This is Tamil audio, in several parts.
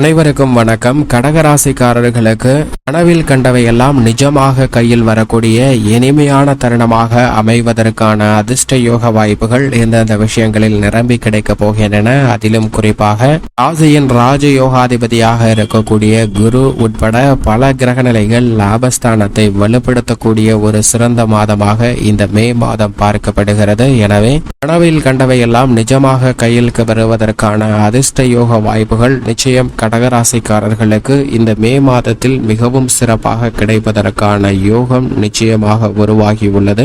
அனைவருக்கும் வணக்கம். கடகராசிக்காரர்களுக்கு கனவில் கண்டவையெல்லாம் நிஜமாக கையில் வரக்கூடிய இனிமையான தருணமாக அமைவதற்கான அதிர்ஷ்ட யோக வாய்ப்புகள் எந்தெந்த விஷயங்களில் நிரம்பி கிடைக்கப் போகின்றன. அதிலும் குறிப்பாக ராசியின் ராஜ யோகாதிபதியாக இருக்கக்கூடிய குரு உட்பட பல கிரகநிலைகள் லாபஸ்தானத்தை வலுப்படுத்தக்கூடிய ஒரு சிறந்த மாதமாக இந்த மே மாதம் பார்க்கப்படுகிறது. எனவே கனவில் கண்டவையெல்லாம் நிஜமாக கையில் வருவதற்கான அதிர்ஷ்ட யோக வாய்ப்புகள் நிச்சயம் கடகராசிக்காரர்களுக்கு இந்த மே மாதத்தில் மிகவும் சிறப்பாக கிடைப்பதற்கான யோகம் நிச்சயமாக உருவாகியுள்ளது.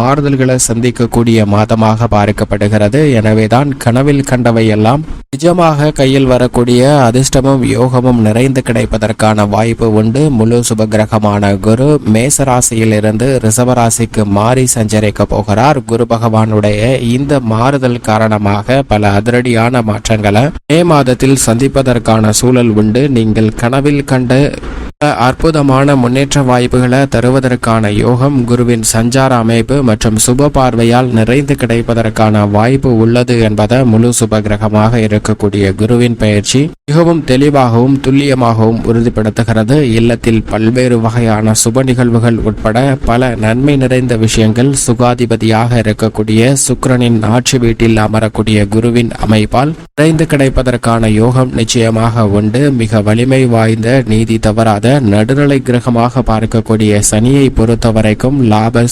மாறுதல்களை சந்திக்கக்கூடிய மாதமாக பார்க்கப்படுகிறது. எனவேதான் கனவில் கண்டவை எல்லாம் நிஜமாக கையில் வரக்கூடிய அதிர்ஷ்டமும் யோகமும் நிறைந்து கிடைப்பதற்கான வாய்ப்பு உண்டு. முழு சுப கிரகமான குரு மேசராசியில் இருந்து ரிஷபராசிக்கு மாறி சஞ்சரிக்க போகிறார். குரு பகவானுடைய இந்த மாறுதல் காரணமாக பல அதிரடியான மாற்றங்களை மே மாதத்தில் சந்திப்பதற்கான சூழல் உண்டு. நீங்கள் கனவில் கண்ட அற்புதமான முன்னேற்ற வாய்ப்புகளை தருவதற்கான யோகம் குருவின் சஞ்சார அமைப்பு மற்றும் சுப பார்வையால் நிறைந்து கிடைப்பதற்கான வாய்ப்பு உள்ளது என்பதை முழு சுப கிரகமாக இருக்கக்கூடிய குருவின் பயிற்சி மிகவும் தெளிவாகவும் துல்லியமாகவும் உறுதிப்படுத்துகிறது. இல்லத்தில் பல்வேறு வகையான சுப நிகழ்வுகள் உட்பட பல நன்மை நிறைந்த விஷயங்கள் சுகாதிபதியாக இருக்கக்கூடிய சுக்கரனின் ஆட்சி வீட்டில் அமரக்கூடிய குருவின் அமைப்பால் நிறைந்து கிடைப்பதற்கான யோகம் நிச்சயமாக உண்டு. மிக வலிமை வாய்ந்த நீதி தவறாத நடுநிலை கிரகமாக பார்க்கக்கூடிய சனியை பொறுத்தவரைக்கும் லாப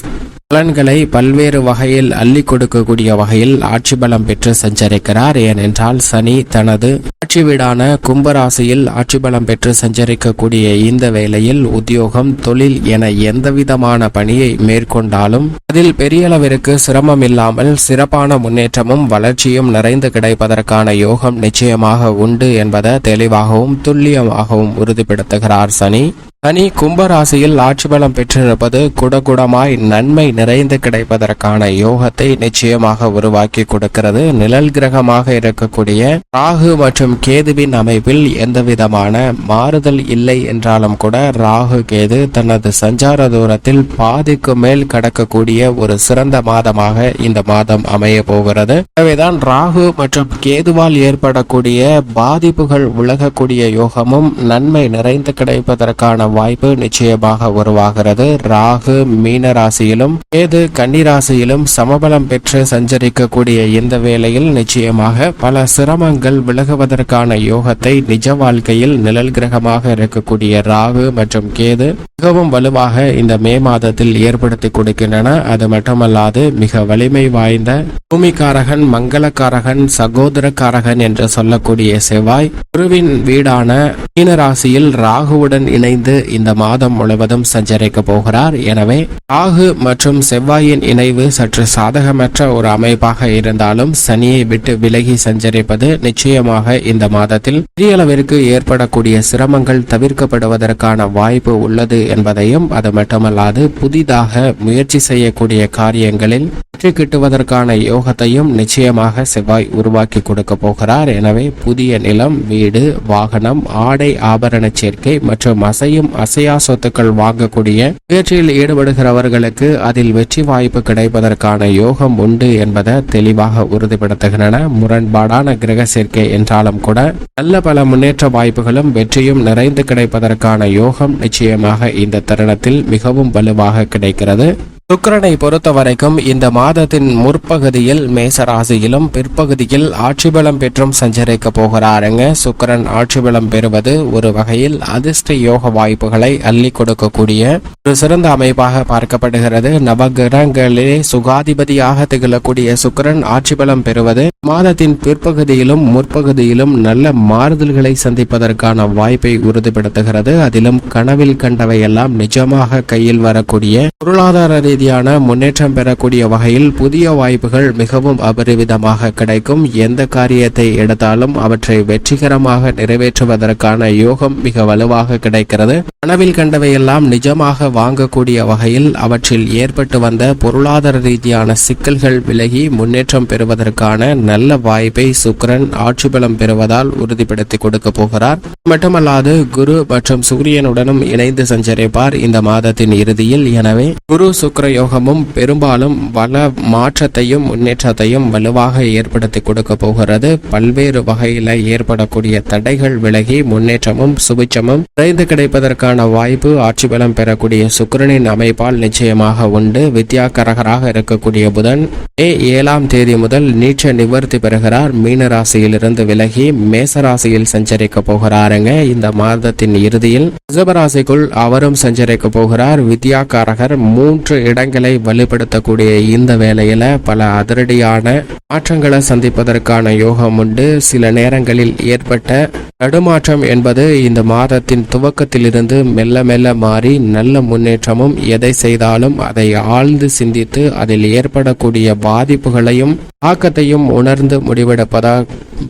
பலன்களை பல்வேறு வகையில் அள்ளி கொடுக்கக்கூடிய வகையில் ஆட்சி பலம் பெற்று சஞ்சரிக்கிறார். ஏனென்றால் சனி தனது ஆட்சி வீடான கும்பராசியில் ஆட்சி பலம் பெற்று சஞ்சரிக்கக்கூடிய இந்த வேளையில் உத்தியோகம் தொழில் என எந்தவிதமான பணியை மேற்கொண்டாலும் அதில் பெரிய அளவிற்கு சிரமம் இல்லாமல் சிறப்பான முன்னேற்றமும் வளர்ச்சியும் நிறைந்து கிடைப்பதற்கான யோகம் நிச்சயமாக உண்டு என்பதை தெளிவாகவும் துல்லியமாகவும் உறுதிப்படுத்துகிறார் சனி. சனி கும்பராசியில் ஆட்சி பலம் பெற்றிருப்பது குடகுடமாய் நன்மை நிறைந்து கிடைப்பதற்கான யோகத்தை நிச்சயமாக உருவாக்கி கொடுக்கிறது. நிழல் கிரகமாக இருக்கக்கூடிய ராகு மற்றும் கேதுவின் அமைப்பில் எந்தவிதமான மாறுதல் இல்லை என்றாலும் கூட ராகு கேது தனது சஞ்சார தூரத்தில் பாதிக்கு மேல் கடக்கக்கூடிய ஒரு சிறந்த மாதமாக இந்த மாதம் அமைய போகிறது. எனவேதான் ராகு மற்றும் கேதுவால் ஏற்படக்கூடிய பாதிப்புகள் விலகக்கூடிய யோகமும் நன்மை நிறைந்து கிடைப்பதற்கான வாய்ப்பு நிச்சயமாக உருவாகிறது. ராகு மீன ராசியிலும் கேது கன்னிராசியிலும் சமபலம் பெற்று சஞ்சரிக்கக்கூடிய இந்த வேளையில் நிச்சயமாக பல சிரமங்கள் விலகுவதற்கு விலகுவதற்கான யோகத்தை நிஜ வாழ்க்கையில் நிழல் கிரகமாக இருக்கக்கூடிய ராகு மற்றும் கேது மிகவும் வலுவாக இந்த மே மாதத்தில் ஏற்படுத்தி கொடுக்கின்றன. அது மட்டுமல்லாது மிக வலிமை வாய்ந்த பூமிக்காரகன் மங்களக்காரகன் சகோதரக்காரகன் என்று சொல்லக்கூடிய செவ்வாய் குருவின் வீடான மீனராசியில் ராகுவுடன் இணைந்து இந்த மாதம் முழுவதும் சஞ்சரிக்க போகிறார். எனவே ராகு மற்றும் செவ்வாயின் இணைவு சற்று சாதகமற்ற ஒரு அமைப்பாக இருந்தாலும் சனியை விட்டு விலகி சஞ்சரிப்பது நிச்சயமாக இந்த மாதத்தில் பெரிய அளவிற்கு ஏற்படக்கூடிய சிரமங்கள் தவிர்க்கப்படுவதற்கான வாய்ப்பு உள்ளது என்பதையும் அது மட்டுமல்லாது புதிதாக முயற்சி செய்யக்கூடிய காரியங்களில் வெற்றி கிட்டுவதற்கான யோகத்தையும் நிச்சயமாக செவ்வாய் உருவாக்கி கொடுக்க போகிறார். எனவே புதிய நிலம் வீடு வாகனம் ஆடை ஆபரண சேர்க்கை மற்றும் அசையும் அசையா சொத்துக்கள் வாங்கக்கூடிய முயற்சியில் ஈடுபடுகிறவர்களுக்கு அதில் வெற்றி வாய்ப்பு கிடைப்பதற்கான யோகம் உண்டு என்பதை தெளிவாக உறுதிப்படுத்துகின்றன. முரண்பாடான கிரக சேர்க்கை என்றாலும் கூட நல்ல பல முன்னேற்ற வாய்ப்புகளும் வெற்றியும் நிறைந்து கிடைப்பதற்கான யோகம் நிச்சயமாக இந்த தருணத்தில் மிகவும் வலுவாக கிடைக்கிறது. சுக்கரனை பொறுத்த வரைக்கும் இந்த மாதத்தின் முற்பகுதியில் மேசராசியிலும் பிற்பகுதியில் ஆட்சி பலம் பெற்றும் சஞ்சரிக்க போகிறாருங்க. சுக்கிரன் ஆட்சி பலம் பெறுவது ஒரு வகையில் அதிர்ஷ்ட யோக வாய்ப்புகளை அள்ளி கொடுக்கக்கூடிய ஒரு சிறந்த அமைப்பாக பார்க்கப்படுகிறது. நவகிரகங்களிலே சுகாதிபதியாக திகழக்கூடிய சுக்கிரன் ஆட்சி பலம் பெறுவது மாதத்தின் பிற்பகுதியிலும் முற்பகுதியிலும் நல்ல மாறுதல்களை சந்திப்பதற்கான வாய்ப்பை உறுதிப்படுத்துகிறது. அதிலும் கனவில் கண்டவையெல்லாம் நிஜமாக கையில் வரக்கூடிய பொருளாதார ரீதியான முன்னேற்றம் பெறக்கூடிய வகையில் புதிய வாய்ப்புகள் மிகவும் அபரிவிதமாக கிடைக்கும். எந்த காரியத்தை எடுத்தாலும் அவற்றை வெற்றிகரமாக நிறைவேற்றுவதற்கான யோகம் மிக வலுவாக கிடைக்கிறது. கனவில் கண்டவையெல்லாம் நிஜமாக வாங்கக்கூடிய வகையில் அவற்றில் ஏற்பட்டு வந்த பொருளாதார ரீதியான சிக்கல்கள் விலகி முன்னேற்றம் பெறுவதற்கான நல்ல வாய்ப்பை சுக்கிரன் ஆட்சி பலம் பெறுவதால் உறுதிப்படுத்தி கொடுக்க போகிறார். மட்டுமல்லாது குரு மற்றும் சூரியனுடனும் இணைந்து சஞ்சரிப்பார் இந்த மாதத்தின் இறுதியில். எனவே குரு சுக்கிர யோகமும் பெரும்பாலும் வள மாற்றத்தையும் முன்னேற்றத்தையும் வலுவாக ஏற்படுத்தி கொடுக்க போகிறது. பல்வேறு வகையில ஏற்படக்கூடிய தடைகள் விலகி முன்னேற்றமும் சுபிச்சமும் விரைந்து கிடைப்பதற்கான வாய்ப்பு ஆட்சி பலம் பெறக்கூடிய சுக்கிரனின் அமைப்பால் நிச்சயமாக உண்டு. வித்யாகரகராக இருக்கக்கூடிய புதன் மே ஏழாம் தேதி முதல் நீச்ச நிவர்த்தி பெறுகிறார். மீன ராசியிலிருந்து விலகி மேச ராசியில் சஞ்சரிக்க போகிறாருங்க. இந்த மாதத்தின் இறுதியில் ரிஷபராசிக்குள் அவரும் சஞ்சரிக்க போகிறார். வித்யாகாரகர் மூன்று இடங்களை வலுப்படுத்தக்கூடிய இந்த வேலையில பல அதிரடியான மாற்றங்களை சந்திப்பதற்கான யோகம் உண்டு. சில நேரங்களில் ஏற்பட்ட தடுமாற்றம் என்பது இந்த மாதத்தின் துவக்கத்திலிருந்து மெல்ல மெல்ல மாறி நல்ல முன்னேற்றமும் எதை செய்தாலும் அதை ஆழ்ந்து சிந்தித்து அதில் ஏற்படக்கூடிய பாதிப்புகளையும் ஆக்கத்தையும் உணர்ந்து முடிவெடுப்பதால்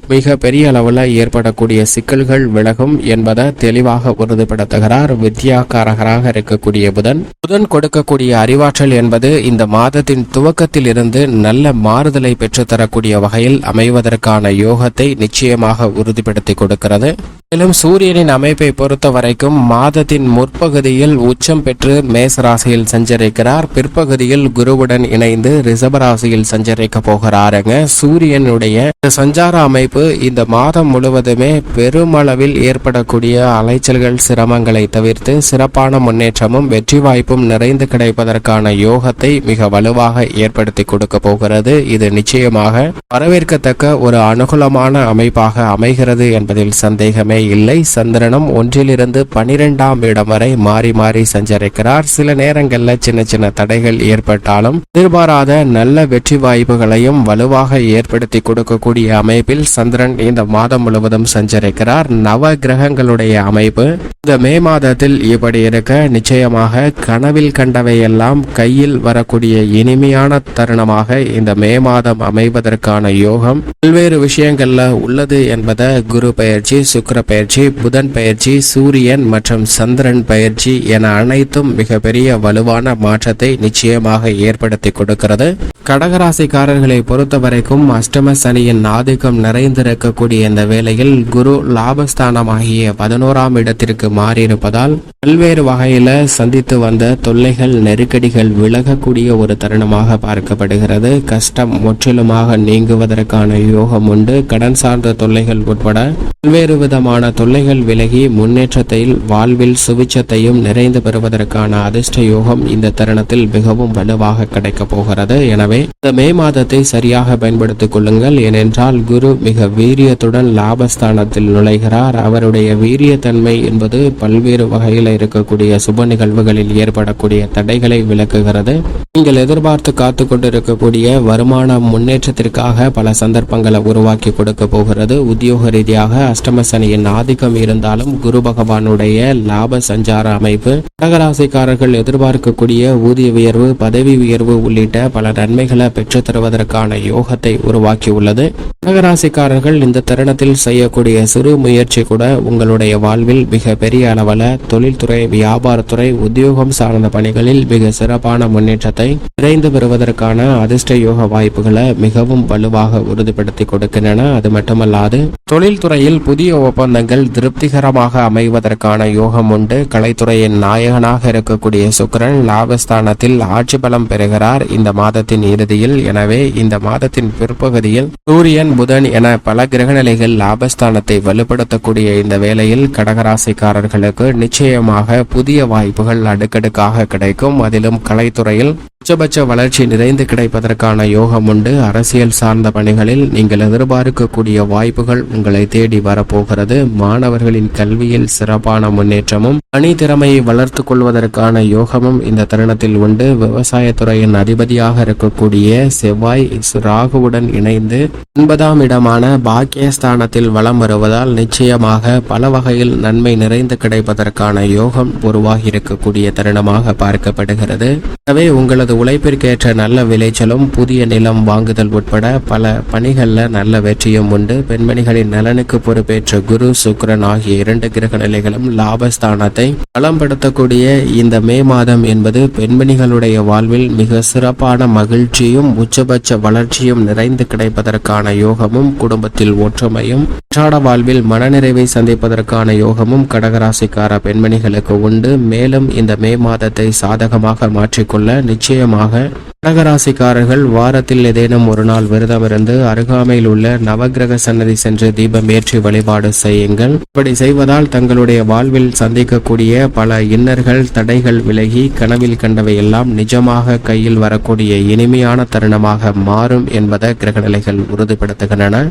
மிக பெரிய அளவில் ஏற்படக்கூடிய சிக்கல்கள் விலகும் என்பதை தெளிவாக உறுதிப்படுத்துகிறார். வித்யாகாரகராக இருக்கக்கூடிய புதன். புதன் கொடுக்கக்கூடிய அறிவாற்றல் என்பது இந்த மாதத்தின் துவக்கத்தில் இருந்து நல்ல மாறுதலை பெற்றுத்தரக்கூடிய வகையில் அமைவதற்கான யோகத்தை நிச்சயமாக உறுதிப்படுத்தி கொடுக்கிறது. மேலும் சூரியனின் அமைப்பை பொறுத்த வரைக்கும் மாதத்தின் முற்பகுதியில் உச்சம் பெற்று மேசராசியில் சஞ்சரிக்கிறார். பிற்பகுதியில் குருவுடன் இணைந்து ரிஷபராசியில் சஞ்சரிக்க போகிறாருங்க. சூரியனுடைய சஞ்சார அமைப்பு இந்த மாதம் முழுவதுமே பெருமளவில் ஏற்படக்கூடிய அலைச்சல்கள் சிரமங்களை தவிர்த்து சிறப்பான முன்னேற்றமும் வெற்றி வாய்ப்பும் நிறைந்து கிடைப்பதற்கான யோகத்தை மிக வலுவாக ஏற்படுத்தி கொடுக்க போகிறது. இது நிச்சயமாக வரவேற்கத்தக்க ஒரு அனுகூலமான அமைப்பாக அமைகிறது என்பதில் சந்தேகமே இல்லை. சந்திரனும் ஒன்றிலிருந்து பனிரெண்டாம் இடம் வரை மாறி மாறி சஞ்சரிக்கிறார். சில நேரங்களில் சின்ன சின்ன தடைகள் ஏற்பட்டாலும் எதிர்பாராத நல்ல வெற்றி வாய்ப்புகளையும் வலுவாக ஏற்படுத்தி கொடுக்கக்கூடிய அமைப்பில் சந்திரன் இந்த மாதம் முழுவதும் சஞ்சரிக்கிறார். நவ கிரகங்களுடைய அமைப்பு இந்த மே மாதத்தில் இப்படி இருக்க நிச்சயமாக கனவில் கண்டவையெல்லாம் கையில் வரக்கூடிய இனிமையான தருணமாக இந்த மே மாதம் அமைவதற்கான யோகம் பல்வேறு விஷயங்கள்ல உள்ளது என்பதை குரு பயிற்சி சுக்கர பயிற்சி புதன் பயிற்சி சூரியன் மற்றும் சந்திரன் பயிற்சி என அனைத்தும் மிகப்பெரிய வலுவான மாற்றத்தை நிச்சயமாக ஏற்படுத்தி கொடுக்கிறது. கடகராசிக்காரர்களை பொறுத்த வரைக்கும் அஷ்டம சனியின் ஆதிக்கம் நிறைந்திருக்கக்கூடிய இந்த வேளையில் குரு லாபஸ்தானமாகிய பதினோராம் இடத்திற்கு மாறியிருப்பதால் பல்வேறு வகையில சந்தித்து வந்த தொல்லைகள் நெருக்கடிகள் விலகக்கூடிய ஒரு தருணமாக பார்க்கப்படுகிறது. கஷ்டம் முற்றிலுமாக நீங்குவதற்கான யோகம் உண்டு. கடன் சார்ந்த தொல்லைகள் உட்பட பல்வேறு விதமான தொல்லைகள் விலகி முன்னேற்றத்தில் வாழ்வில் சுவிச்சத்தையும் நிறைந்து பெறுவதற்கான அதிர்ஷ்ட யோகம் இந்த தருணத்தில் மிகவும் வலுவாக கிடைக்கப் போகிறது. எனவே இந்த மே மாதத்தை சரியாக பயன்படுத்திக் கொள்ளுங்கள். ஏனென்றால் குரு மிக வீரியத்துடன் லாபஸ்தானத்தில் நுழைகிறார். அவருடைய வீரியத்தன்மை என்பது பல்வேறு வகையில் இருக்கக்கூடிய சுப நிகழ்வுகளில் ஏற்படக்கூடிய தடைகளை விளக்குகிறது. நீங்கள் எதிர்பார்த்து காத்து கொண்டிருக்கக்கூடிய வருமான முன்னேற்றத்திற்காக பல சந்தர்ப்பங்களை உருவாக்கி கொடுக்க போகிறது. உத்தியோக ரீதியாக அஷ்டம சனியின் ஆதிக்கம் இருந்தாலும் குரு பகவானுடைய லாப சஞ்சார அமைப்பு கடகராசிக்காரர்கள் எதிர்பார்க்கக்கூடிய ஊதிய உயர்வு பதவி உயர்வு உள்ளிட்ட பல நன்மைகளை பெற்றுத் தருவதற்கான யோகத்தை உருவாக்கியுள்ளது. கடகராசிக்காரர்கள் இந்த தருணத்தில் செய்யக்கூடிய சிறு முயற்சி கூட உங்களுடைய வாழ்வில் மிக பெரிய அளவில் தொழில்துறை வியாபாரத்துறை உத்தியோகம் சார்ந்த பணிகளில் மிக சிறப்பான முன்னேற்றத்தை விரைந்து பெறுவதற்கான அதிர்ஷ்ட யோக வாய்ப்புகளை மிகவும் வலுவாக உறுதிப்படுத்தி கொடுக்கின்றன. அது மட்டுமல்லாது தொழில்துறையில் புதிய ஒப்பந்தங்கள் திருப்திகரமாக அமைவதற்கான யோகம் உண்டு. கலைத்துறையின் நாயகனாக இருக்கக்கூடிய சுக்கிரன் லாபஸ்தானத்தில் ஆட்சி பலம் பெறுகிறார். இந்த மாதத்தின் இறுதியில் எனவே இந்த மாதத்தின் பிற்பகுதியில் சூரியன் புதன் என பல கிரகநிலைகள் லாபஸ்தானத்தை வலுப்படுத்தக்கூடிய இந்த வேளையில் கடகராசிக்காரர்களுக்கு நிச்சயமாக புதிய வாய்ப்புகள் அடுக்கடுக்காக கிடைக்கும். அதிலும் கலைத்துறையில் உச்சபட்ச வளர்ச்சி நிறைந்து கிடைப்பதற்கான யோகம் உண்டு. அரசியல் சார்ந்த பணிகளில் நீங்கள் எதிர்பார்க்கக்கூடிய வாய்ப்புகள் உங்களை தேடி வரப்போகிறது. மாணவர்களின் கல்வியில் சிறப்பான முன்னேற்றமும் பணி திறமையை வளர்த்து கொள்வதற்கான யோகமும் இந்த தருணத்தில் உண்டு. விவசாயத்துறையின் அதிபதியாக இருக்கக்கூடிய செவ்வாய் ராகுவுடன் இணைந்து ஒன்பதாம் இடமான பாக்கியஸ்தானத்தில் வலம் வருவதால் நிச்சயமாக பல வகையில் நன்மை நிறைந்து கிடைப்பதற்கான யோகம் உருவாகி இருக்கக்கூடிய தருணமாக பார்க்கப்படுகிறது. எனவே உங்களது உழைப்பிற்கேற்ற நல்ல விளைச்சலும் புதிய நிலம் வாங்குதல் உட்பட பல பணிகளில் நல்ல வெற்றியும் உண்டு. பெண்மணிகளின் நலனுக்கு பொறுப்பேற்ற குரு சுக்ரன் ஆகிய இரண்டு கிரக நிலைகளும் லாபஸ்தானத்தை பலப்படுத்தக்கூடிய இந்த மே மாதம் என்பது பெண்மணிகளுடைய வாழ்வில் மிக சிறப்பான மகிழ்ச்சியும் உச்சபட்ச வளர்ச்சியும் நிறைந்து கிடைப்பதற்கான யோகமும் குடும்பத்தில் ஒற்றுமையும் அன்றாட வாழ்வில் மனநிறைவை சந்திப்பதற்கான யோகமும் கடகராசிக்கார பெண்மணிகளுக்கு உண்டு. மேலும் இந்த மே மாதத்தை சாதகமாக மாற்றிக்கொள்ள நிச்சயமாக கடகராசிக்காரர்கள் வாரத்தில் ஏதேனும் ஒரு நாள் விரதம் இருந்து அருகாமையில் உள்ள நவக்கிரக சன்னதி சென்று தீபம் ஏற்றி வழிபாடு செய்யுங்கள். இப்படி செய்வதால் தங்களுடைய வாழ்வில் சந்திக்கக்கூடிய பல இன்னர்கள் தடைகள் விலகி கனவில் கண்டவை எல்லாம் நிஜமாக கையில் வரக்கூடிய இனிமையான தருணமாக மாறும் என்பதை கிரகநிலைகள் உறுதிப்படுத்துகின்றன.